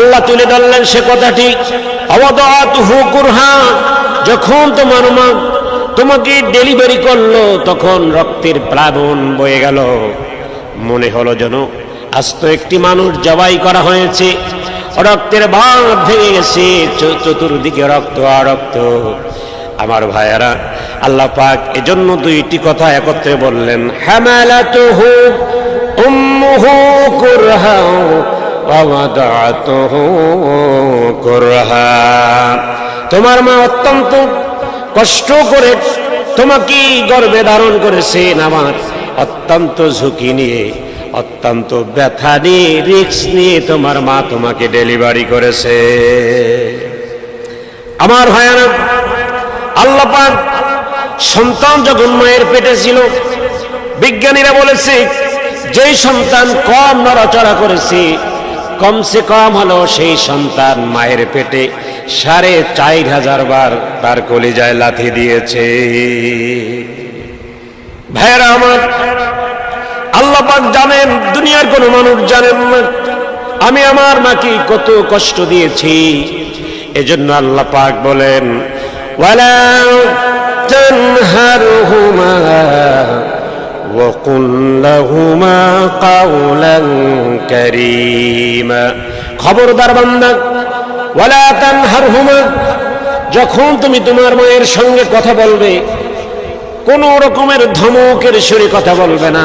আল্লাহ তুলে ধরলেন সে কথাটি। হুকুরহা যখন তোমার মা তোমাকে ডেলিভারি করল, তখন রক্তের প্লাবন বয়ে গেল। মনে হলো যেন আস্ত একটি মানুষ জবাই করা হয়েছে। রক্তের ভাগ ভেঙে গেছে চতুর্দিকে রক্ত আর রক্ত। আমার ভাইয়ারা, আল্লাহ পাক এজন্য দুইটি কথা একত্রে বললেন ওয়া ওয়াদাতুহু কুরহা তোমার মা অত্যন্ত কষ্ট করে তোমাকে গর্বে ধারণ করেছেন আমার। অত্যন্ত ঝুঁকি নিয়ে, অত্যন্ত ব্যথা নিয়ে রিক্স নিয়ে তোমার মা তোমাকে ডেলিভারি করেছে। আমার ভাইয়ারা, আল্লাহ পাক সন্তান যখন মায়ের পেটে ছিল, বিজ্ঞানীরা বলেছে, যেই সন্তান কম নড়াচড়া করেছে কমসে কম হলো সেই সন্তান মায়ের পেটে সাড়ে চার হাজার বার তার কলিজায় লাথি দিয়েছে। ভাইয়েরা আমার, আল্লাহ পাক জানেন, দুনিয়ার কোনো মানুষ জানেন আমি আমার মাকে কত কষ্ট দিয়েছি। এজন্য আল্লাহ পাক বলেন, ওয়ালা তানহারহুমা খবরদার বান্দা ওয়ালা তানহারহুমা যখন তুমি তোমার মায়ের সঙ্গে কথা বলবে, কোন রকমের ধমকের সুরে কথা বলবে না।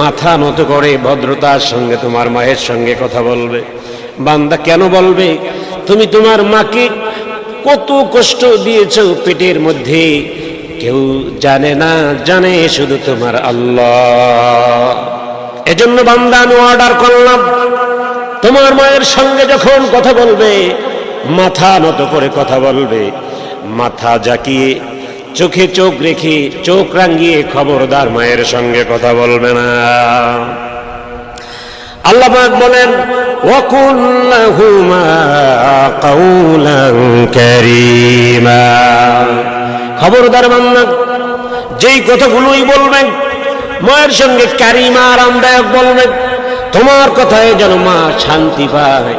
মাথা নত করে ভদ্রতার সঙ্গে তোমার মায়ের সঙ্গে কথা বলবে। বান্দা কেন বলবে? তুমি তোমার মাকে কত কষ্ট দিয়েছ পেটের মধ্যে। কেউ জানে না, জানে শুধু তোমার আল্লাহ। এজন্য বান্দা আমি অর্ডার করলাম। তোমার মায়ের সঙ্গে যখন কথা বলবে, মাথা নত করে কথা বলবে। মাথা জাকিয়ে, চোখে চোখ রেখে, চোখ রাঙ্গিয়ে খবরদার মায়ের সঙ্গে কথা বলবে না। আল্লাহ বলেন ওয়াকুল্লাহুমা কাউলান খবরদার বান্দা, যেই কথাগুলোই বলবেন, মায়ের সঙ্গে কারিমা আরামদায়ক বলবেন, তোমার কথায় যেন মা শান্তি পায়,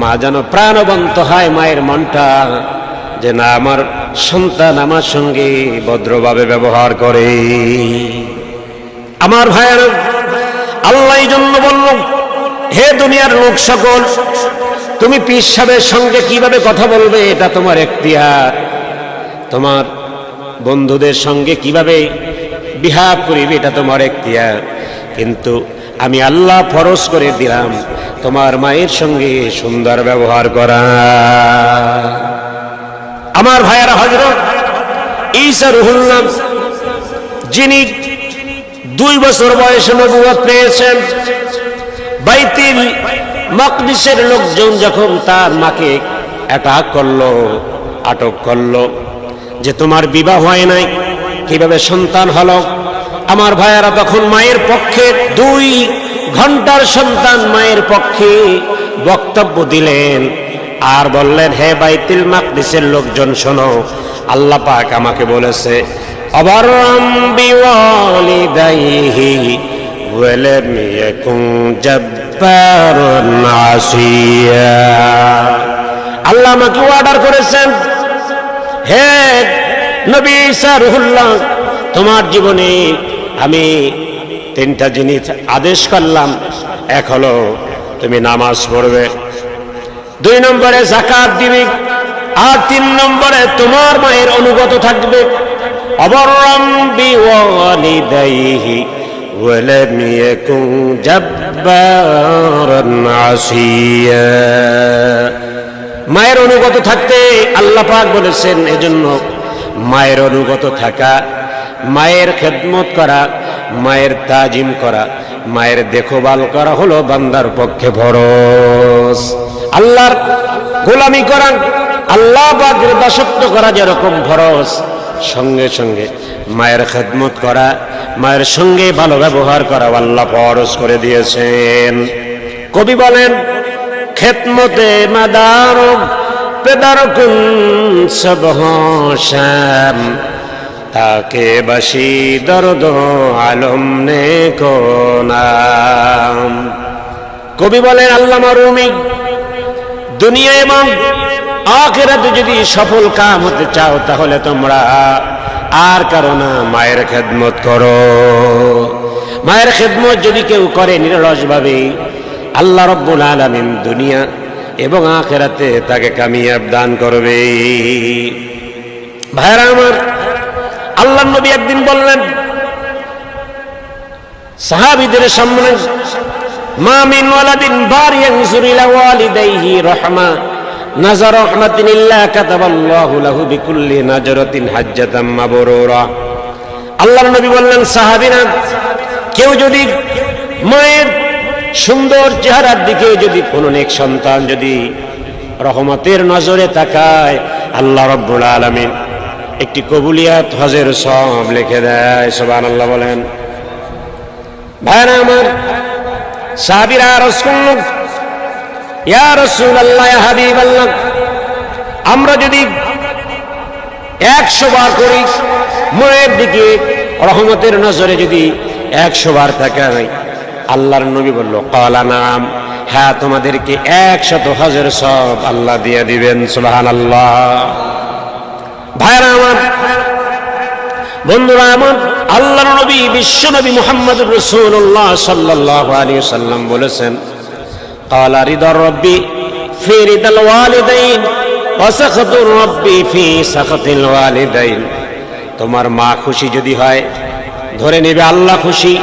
মা যেন প্রাণবন্ত হয় মায়ের মনটা, যে না আমার সন্তান আমার সঙ্গে ভদ্রভাবে ব্যবহার করে। আমার ভাইয়ের, আল্লাহ জন্য বলল, হে দুনিয়ার লোক সকল, তুমি পীর সাহেবের সঙ্গে কীভাবে কথা বলবে এটা তোমার এখতিয়ার। তোমার বন্ধুদের সঙ্গে কীভাবে বিহাব করিবে, এটা তোমার এখতিয়ার। কিন্তু আমি আল্লাহ ফরজ করে দিলাম, তোমার মায়ের সঙ্গে সুন্দর ব্যবহার করা। আমার ভাইয়ারা হজরত ঈসা রুহুল্লাহ যিনি দুই বছর বয়সে নবুয়ত পেয়েছেন, বাইতিল মকদিসের লোকজন যখন তার মাকে অ্যাটাক করল, আটক করল যে তোমার বিবাহ হয় নাই, কীভাবে সন্তান হলো? আমার ভাইয়ারা তখন মায়ের পক্ষে দুই ঘণ্টার সন্তান মায়ের পক্ষে বক্তব্য দিলেন আর বললেন, হে বাইতিল মাকদিসের লোকজন, শোনো, আল্লাহ পাক আমাকে বলেছে আল্লাহ আমাকে অর্ডার করেছেন হে নবী ঈসা রুহুল্লাহ তোমার জীবনে আমি তিনটা জিনিস আদেশ করলাম এক হলো তুমি নামাজ পড়বে দুই নম্বরে জাকাত দিবে আর তিন নম্বরে তোমার মায়ের অনুগত থাকবে অবরম বিওয়ালিদাইহি ولم يكن جبارا عصيا মায়ের অনুগত থাকতে আল্লাহ পাক বলেছেন, এজন্য মায়ের অনুগত থাকা, মায়ের খেদমত করা, মায়ের তাজিম করা, মায়ের দেখভাল করা হলো বান্দার পক্ষে ফরজ। আল্লাহর গোলামি করা, আল্লাহ পাকের দাসত্ব করা যেরকম ফরজ, সঙ্গে সঙ্গে মায়ের খেদমত করা, মায়ের সঙ্গে ভালো ব্যবহার করা আল্লাহ ফরজ করে দিয়েছেন। কবি বলেন খেতমতে মাদার পেদারকুন সব শ্যাম তাকে বাসি দরদ আলম নে কবি বলেন, আল্লামা রুমি, দুনিয়া এবং আখেরাতে যদি সফল কাম হতে চাও, তাহলে তোমরা আর কারও না মায়ের খেদমত করো। মায়ের খেদমত যদি কেউ করে নিরলসভাবে আল্লাহ রব্বুল আলমিন দুনিয়া এবং আখেরাতে তাকে কামিয়াব দান করবে। ভাইরা আমার আল্লাহ নবী একদিন বললেন, সাহাবিদের সামনে, মা মিন ওয়ালাদিন বারিয়ানজুর ইলা ওয়ালিদাইহি রাহমা নাজার রাহমাতিন ইল্লা কাতাবাল্লাহু লাহু বিকুল্লি নাজরাতিন হাজ্জাতাম মাবরুরা। আল্লাহর নবী বললেন, সাহাবীরা, কেউ যদি মায়ের সুন্দর চেহারার দিকে যদি কোনো নেক সন্তান যদি রহমতের নজরে তাকায়, আল্লাহ রব্বুল আলামিন একটি কবুলিয়াত হজের সব লিখে দেয়, সুবহানাল্লাহ বলেন। ভাইরা আমার, সাহাবিরা করল ইয়া রাসূলুল্লাহ, ইয়া হাবিবাল্লাহ, আমরা যদি একশো বার করি, মনের দিকে, রহমতের নজরে যদি একশো বার তাকাই আল্লাহর নবী বলল কলা নাম হ্যাঁ তোমাদেরকে একশত হাজার সব আল্লাহ দিয়ে দিবেন সুবাহান আল্লাহ ভাইরা আমার বন্ধুরা আমার আল্লাহ নবী বিশ্ব নবী মোহাম্মদ রসুল্লাহ সাল্লাহ আলী সাল্লাম বলেছেন قال رضا ربي في رضا الوالدين وسخط ربي في سخط الوالدين তোমার মা খুশি যদি হয় ধরে নেবে আল্লাহ খুশি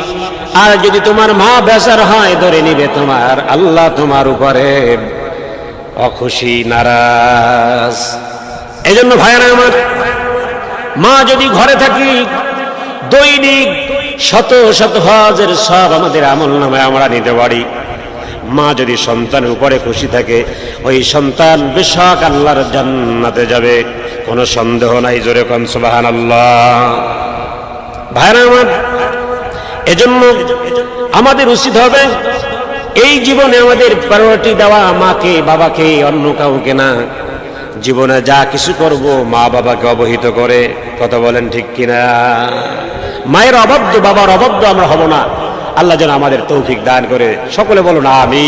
আর যদি তোমার মা বেজার হয়, ধরে নিবে তোমার আল্লাহ তোমার উপরে। অখুশি, নারাজ। এই জন্য ভাইয়েরা আমার, মা যদি ঘরে থাকি, দৈনিক শত শত হজের সব আমাদের আমল নামে আমরা নিতে পারি। মা যদি সন্তানের উপরে খুশি থাকে, ওই সন্তান বেশক আল্লাহর জান্নাতে যাবে। কোনো সন্দেহ নাই, জোরে কন সুবাহান আল্লাহ ভাইরা আমার এজন্য আমাদের উচিত হবে এই জীবনে আমাদের প্রায়োরিটি দেওয়া মাকে, বাবাকে, অন্য কাউকে না। জীবনে যা কিছু করব মা বাবাকে অবহিত করে, কথা বলেন ঠিক কিনা? মায়ের অবাধ্য, বাবার অবাধ্য আমরা হব না। আল্লাহ যেন আমাদের তৌফিক দান করে। সকলে বলুন আমি